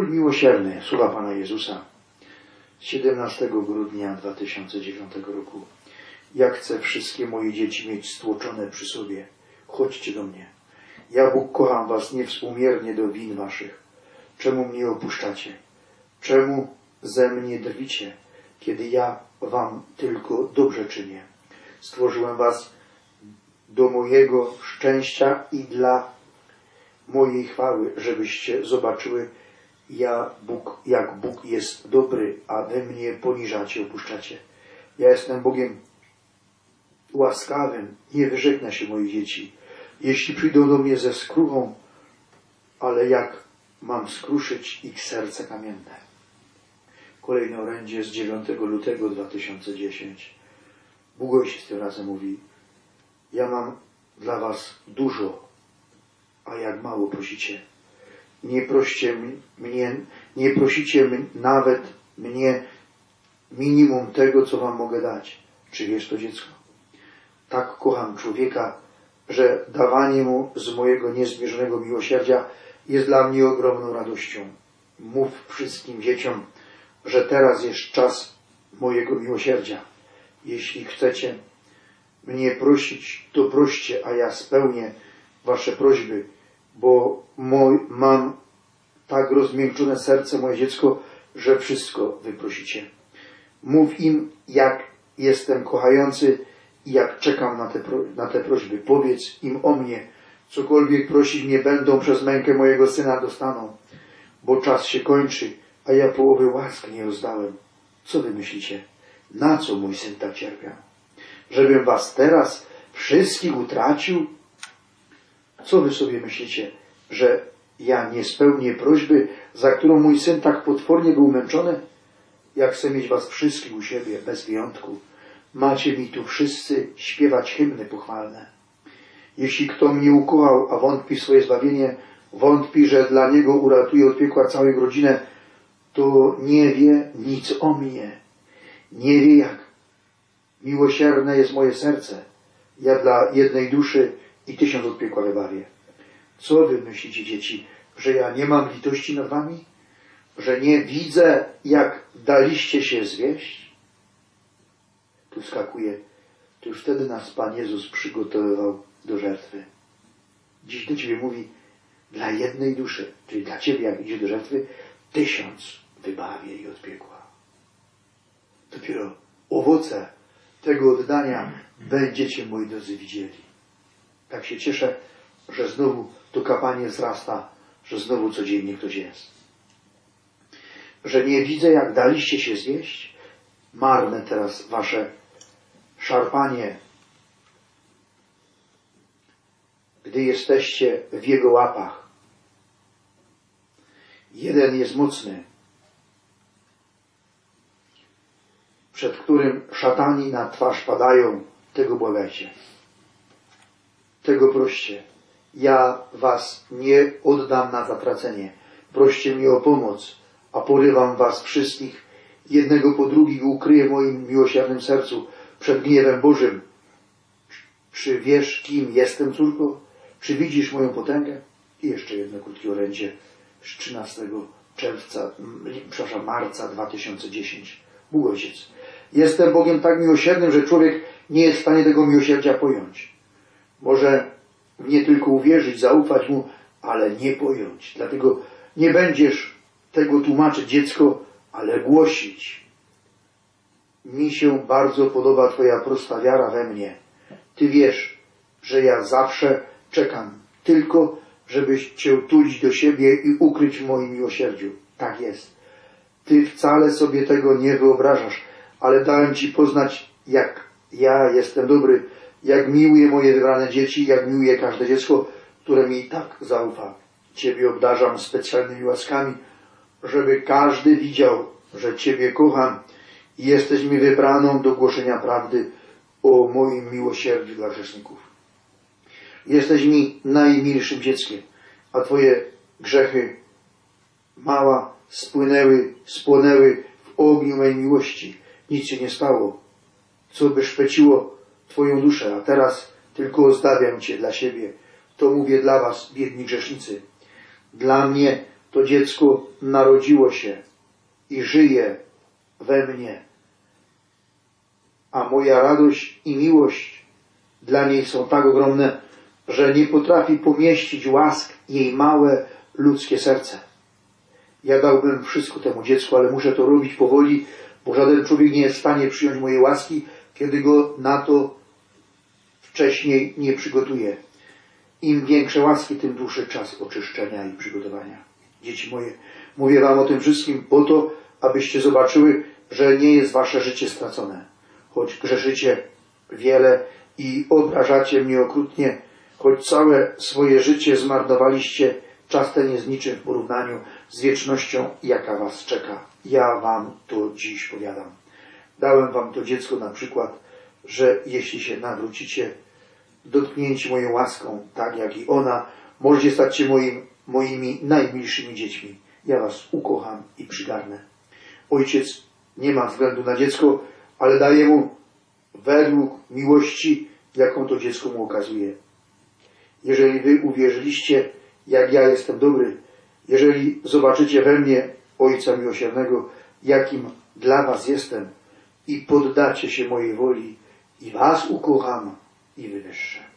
Miłosierny, słowa Pana Jezusa z 17 grudnia 2009 roku. Ja chcę wszystkie moje dzieci mieć stłoczone przy sobie. Chodźcie do mnie. Ja Bóg kocham was niewspółmiernie do win waszych. Czemu mnie opuszczacie? Czemu ze mnie drwicie, kiedy ja wam tylko dobrze czynię? Stworzyłem was do mojego szczęścia i dla mojej chwały, żebyście zobaczyły, ja Bóg, jak Bóg jest dobry, a wy mnie poniżacie, opuszczacie. Ja jestem Bogiem łaskawym, nie wyrzeknę się moich dzieci. Jeśli przyjdą do mnie ze skruchą, ale jak mam skruszyć ich serce kamienne? Kolejne orędzie z 9 lutego 2010. Bóg Ojciec tym razem mówi, ja mam dla was dużo, a jak mało prosicie. Nie proście mnie, nie prosicie nawet mnie minimum tego, co wam mogę dać. Czy wiesz to dziecko? Tak kocham człowieka, że dawanie mu z mojego niezmierzonego miłosierdzia jest dla mnie ogromną radością. Mów wszystkim dzieciom, że teraz jest czas mojego miłosierdzia. Jeśli chcecie mnie prosić, to proście, a ja spełnię wasze prośby, bo mam tak rozmiękczone serce, moje dziecko, że wszystko wyprosicie. Mów im, jak jestem kochający i jak czekam na te, na te prośby. Powiedz im o mnie, cokolwiek prosić mnie będą przez mękę mojego syna dostaną, bo czas się kończy, a ja połowy łask nie rozdałem. Co wy myślicie? Na co mój syn tak cierpiał? Żebym was teraz wszystkich utracił? Co wy sobie myślicie, że ja nie spełnię prośby, za którą mój syn tak potwornie był męczony? Ja chcę mieć was wszystkich u siebie, bez wyjątku. Macie mi tu wszyscy śpiewać hymny pochwalne. Jeśli kto mnie ukochał, a wątpi w swoje zbawienie, wątpi, że dla niego uratuje od piekła całą rodzinę, to nie wie nic o mnie. Nie wie jak. Miłosierne jest moje serce. Ja dla jednej duszy i tysiąc od piekła. Co wy myślicie, dzieci, że ja nie mam litości nad wami? Że nie widzę, jak daliście się zwieść? Tu skakuje. To już wtedy nas Pan Jezus przygotowywał do żertwy. Dziś do Ciebie mówi, dla jednej duszy, czyli dla Ciebie, jak idzie do żertwy, tysiąc wybawię i od piekła. Dopiero owoce tego oddania będziecie, moi drodzy, widzieli. Tak się cieszę, że znowu to kapanie wzrasta, że znowu codziennie ktoś jest. Że nie widzę, jak daliście się zjeść. Marne teraz wasze szarpanie, gdy jesteście w jego łapach. Jeden jest mocny, przed którym szatani na twarz padają, tego błagajcie. Tego proście. Ja was nie oddam na zatracenie. Proście mnie o pomoc, a porywam was wszystkich, jednego po drugim ukryję moim miłosiernym sercu przed gniewem Bożym. Czy wiesz, kim jestem, córko? Czy widzisz moją potęgę? I jeszcze jedno krótkie orędzie z 13 czerwca, przepraszam, marca 2010. Bóg Ojciec. Jestem Bogiem tak miłosiernym, że człowiek nie jest w stanie tego miłosierdzia pojąć. Może nie tylko uwierzyć, zaufać Mu, ale nie pojąć. Dlatego nie będziesz tego tłumaczyć dziecko, ale głosić. Mi się bardzo podoba Twoja prosta wiara we mnie. Ty wiesz, że ja zawsze czekam tylko, żebyś Cię tulić do siebie i ukryć w moim miłosierdziu. Tak jest. Ty wcale sobie tego nie wyobrażasz, ale dałem Ci poznać, jak ja jestem dobry, jak miłuję moje wybrane dzieci, jak miłuję każde dziecko, które mi tak zaufa. Ciebie obdarzam specjalnymi łaskami, żeby każdy widział, że Ciebie kocham i jesteś mi wybraną do głoszenia prawdy o moim miłosierdziu dla grzeszników. Jesteś mi najmilszym dzieckiem, a Twoje grzechy mała spłynęły, spłonęły w ogniu mej miłości. Nic się nie stało, co by szpeciło Twoją duszę, a teraz tylko ozdabiam Cię dla siebie. To mówię dla Was, biedni grzesznicy. Dla mnie to dziecko narodziło się i żyje we mnie, a moja radość i miłość dla niej są tak ogromne, że nie potrafi pomieścić łask jej małe ludzkie serce. Ja dałbym wszystko temu dziecku, ale muszę to robić powoli, bo żaden człowiek nie jest w stanie przyjąć mojej łaski, kiedy go na to wcześniej nie przygotuje. Im większe łaski, tym dłuższy czas oczyszczenia i przygotowania. Dzieci moje, mówię wam o tym wszystkim po to, abyście zobaczyły, że nie jest wasze życie stracone. Choć grzeszycie wiele i obrażacie mnie okrutnie, choć całe swoje życie zmarnowaliście, czas ten jest niczym w porównaniu z wiecznością, jaka was czeka. Ja wam to dziś powiadam. Dałem wam to dziecko na przykład, że jeśli się nawrócicie, dotknięci moją łaską, tak jak i ona, możecie stać się moim, moimi najmilszymi dziećmi. Ja was ukocham i przygarnę. Ojciec nie ma względu na dziecko, ale daje mu według miłości, jaką to dziecko mu okazuje. Jeżeli wy uwierzyliście, jak ja jestem dobry, jeżeli zobaczycie we mnie Ojca Miłosiernego, jakim dla was jestem i poddacie się mojej woli i was ukocham i wywyższę.